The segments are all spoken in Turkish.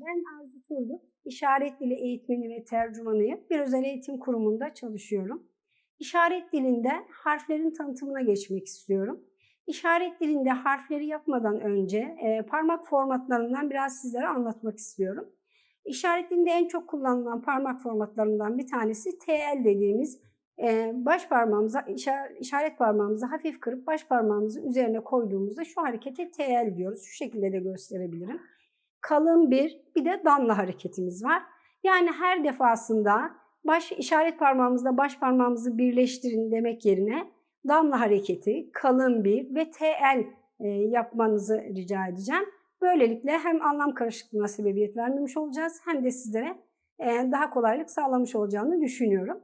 Ben Arzu Turgut, işaret dili eğitmeni ve tercümanıyım. Bir özel eğitim kurumunda çalışıyorum. İşaret dilinde harflerin tanıtımına geçmek istiyorum. İşaret dilinde harfleri yapmadan önce e, parmak formatlarından biraz sizlere anlatmak istiyorum. İşaret dilinde en çok kullanılan parmak formatlarından bir tanesi TL dediğimiz e, baş parmağımıza, işaret, parmağımızı hafif kırıp baş parmağımızı üzerine koyduğumuzda şu harekete TL diyoruz. Şu şekilde de gösterebilirim kalın bir bir de damla hareketimiz var. Yani her defasında baş işaret parmağımızla baş parmağımızı birleştirin demek yerine damla hareketi, kalın bir ve TL e, yapmanızı rica edeceğim. Böylelikle hem anlam karışıklığına sebebiyet vermemiş olacağız hem de sizlere e, daha kolaylık sağlamış olacağını düşünüyorum.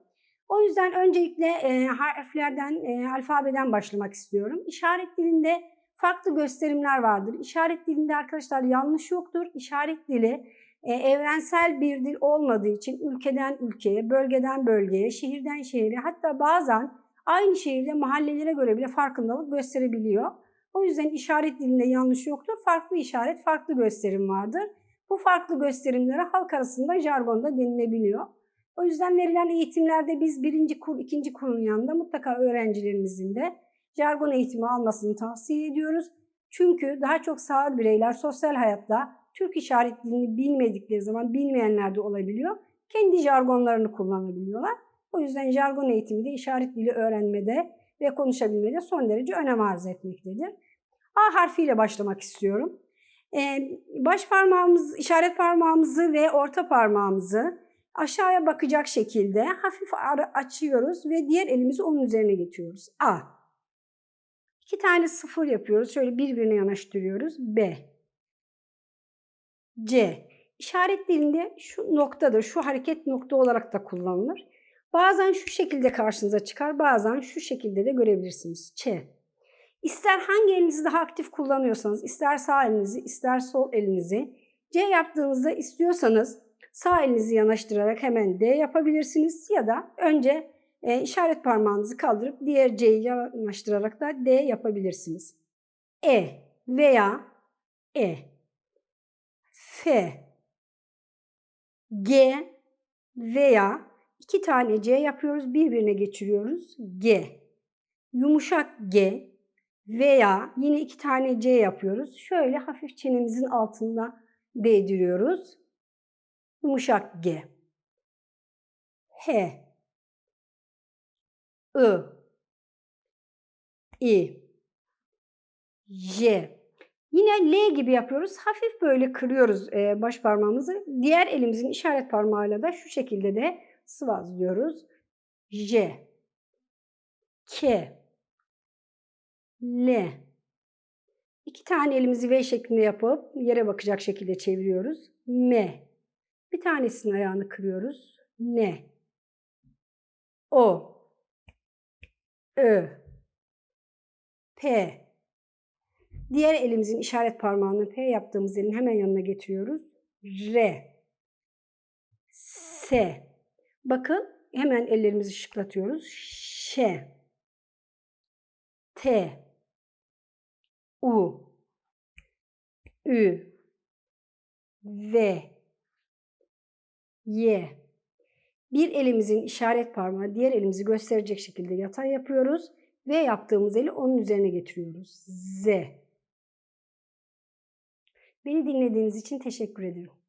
O yüzden öncelikle e, harflerden, alfabeden başlamak istiyorum. İşaret dilinde farklı gösterimler vardır. İşaret dilinde arkadaşlar yanlış yoktur. İşaret dili e, evrensel bir dil olmadığı için ülkeden ülkeye, bölgeden bölgeye, şehirden şehire hatta bazen aynı şehirde mahallelere göre bile farkındalık gösterebiliyor. O yüzden işaret dilinde yanlış yoktur. Farklı işaret, farklı gösterim vardır. Bu farklı gösterimlere halk arasında jargonda denilebiliyor. O yüzden verilen eğitimlerde biz birinci kur, ikinci kurun yanında mutlaka öğrencilerimizin de jargon eğitimi almasını tavsiye ediyoruz. Çünkü daha çok sağır bireyler sosyal hayatta Türk işaret dilini bilmedikleri zaman bilmeyenler de olabiliyor. Kendi jargonlarını kullanabiliyorlar. O yüzden jargon eğitimi de işaret dili öğrenmede ve konuşabilmede son derece önem arz etmektedir. A harfiyle başlamak istiyorum. Ee, baş parmağımız, işaret parmağımızı ve orta parmağımızı aşağıya bakacak şekilde hafif açıyoruz ve diğer elimizi onun üzerine getiriyoruz. A. İki tane sıfır yapıyoruz. Şöyle birbirine yanaştırıyoruz. B. C. İşaret dilinde şu noktadır. Şu hareket nokta olarak da kullanılır. Bazen şu şekilde karşınıza çıkar. Bazen şu şekilde de görebilirsiniz. Ç. İster hangi elinizi daha aktif kullanıyorsanız, ister sağ elinizi, ister sol elinizi. C yaptığınızda istiyorsanız sağ elinizi yanaştırarak hemen D yapabilirsiniz. Ya da önce e, işaret parmağınızı kaldırıp diğer C'yi yanaştırarak da D yapabilirsiniz. E veya E, F, G veya iki tane C yapıyoruz, birbirine geçiriyoruz. G, yumuşak G veya yine iki tane C yapıyoruz. Şöyle hafif çenemizin altında değdiriyoruz. Yumuşak G. H, I, I, J. Yine L gibi yapıyoruz. Hafif böyle kırıyoruz baş parmağımızı. Diğer elimizin işaret parmağıyla da şu şekilde de sıvazlıyoruz. J, K, L. İki tane elimizi V şeklinde yapıp yere bakacak şekilde çeviriyoruz. M. Bir tanesinin ayağını kırıyoruz. N. O. Ö, P. Diğer elimizin işaret parmağını P yaptığımız elin hemen yanına getiriyoruz. R, S. Bakın hemen ellerimizi şıklatıyoruz. Ş, T, U, Ü, V, Y. Bir elimizin işaret parmağı diğer elimizi gösterecek şekilde yatay yapıyoruz ve yaptığımız eli onun üzerine getiriyoruz. Z. Beni dinlediğiniz için teşekkür ederim.